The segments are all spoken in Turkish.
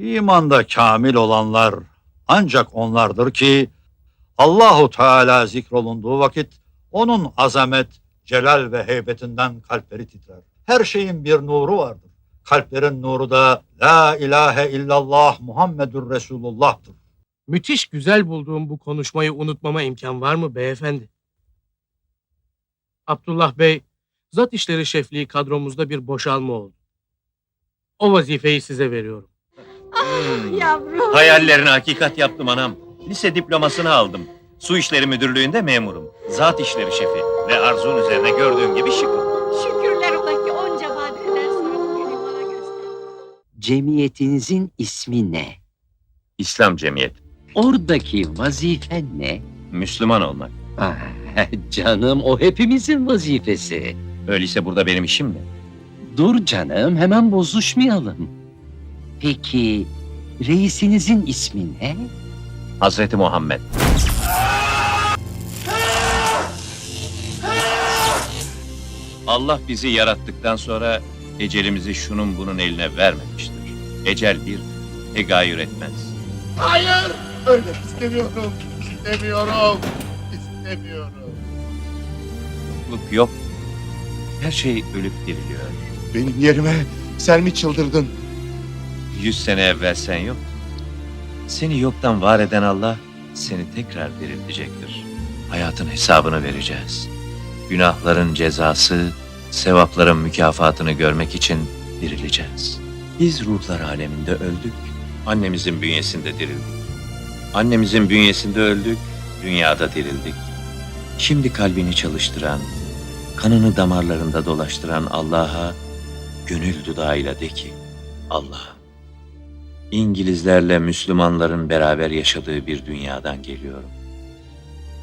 İmanda kamil olanlar ancak onlardır ki Allahu Teala zikrolunduğu vakit onun azamet, celal ve heybetinden kalpleri titrer. Her şeyin bir nuru vardır. Kalplerin nuru da La ilahe illallah Muhammedur Resulullah'tır. Müthiş güzel bulduğum bu konuşmayı unutmama imkan var mı beyefendi? Abdullah Bey, zat işleri şefliği kadromuzda bir boşalma oldu. O vazifeyi size veriyorum. Hmm. Yavrum. Hayallerini hakikat yaptım anam. Lise diplomasını aldım. Su işleri müdürlüğünde memurum. Zat işleri şefi. Ve arzun üzerine gördüğün gibi şıkım. Şükürler ola ki onca badireden sonra bugünü bana göster. Cemiyetinizin ismi ne? İslam cemiyet. Oradaki vazifen ne? Müslüman olmak. Ah, canım o hepimizin vazifesi. Öyleyse burada benim işim ne? Dur canım hemen bozuşmayalım. Peki reisinizin ismi ne? Hazreti Muhammed. Allah bizi yarattıktan sonra ecelimizi şunun bunun eline vermemiştir. Ecel bir, tegayür etmez. Hayır! Ölmek istemiyorum. İstemiyorum. İstemiyorum. Yokluk yok. Her şey ölüp diriliyor. Benim yerime sen mi çıldırdın? Yüz sene evvel sen yok. Seni yoktan var eden Allah seni tekrar diriltecektir. Hayatın hesabını vereceğiz. Günahların cezası, sevapların mükafatını görmek için dirileceğiz. Biz ruhlar aleminde öldük. Annemizin bünyesinde dirildik. Annemizin bünyesinde öldük, dünyada dirildik. Şimdi kalbini çalıştıran, kanını damarlarında dolaştıran Allah'a gönül dudağıyla de ki, Allah'ım, İngilizlerle Müslümanların beraber yaşadığı bir dünyadan geliyorum.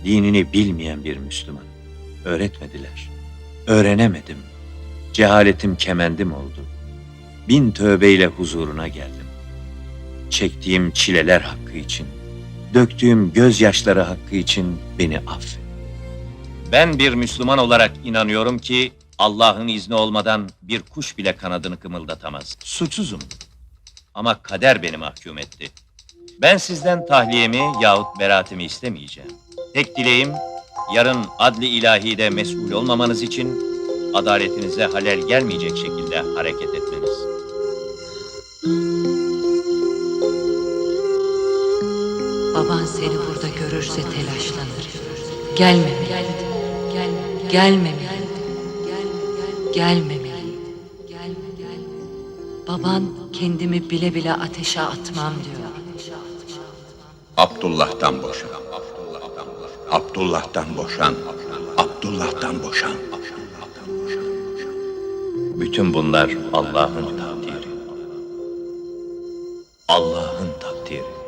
Dinini bilmeyen bir Müslüman. Öğretmediler. Öğrenemedim. Cehaletim kemendim oldu. Bin tövbeyle huzuruna geldim. Çektiğim çileler hakkı için, döktüğüm gözyaşları hakkı için beni affet. Ben bir Müslüman olarak inanıyorum ki Allah'ın izni olmadan bir kuş bile kanadını kımıldatamaz. Suçsuzum. Ama kader beni mahkum etti. Ben sizden tahliyemi yahut beraatimi istemeyeceğim. Tek dileğim yarın adli ilahide mesul olmamanız için adaletinize halel gelmeyecek şekilde hareket etmeniz. Baban seni burada görürse telaşlanır. Gelmemeliydi. Gelmemeliydi. Gelmemeliydi. Baban kendimi bile bile ateşe atmam diyor. Abdullah'tan boşan. Abdullah'tan boşan. Abdullah'tan boşan. Bütün bunlar Allah'ın takdiri. Allah'ın takdiri.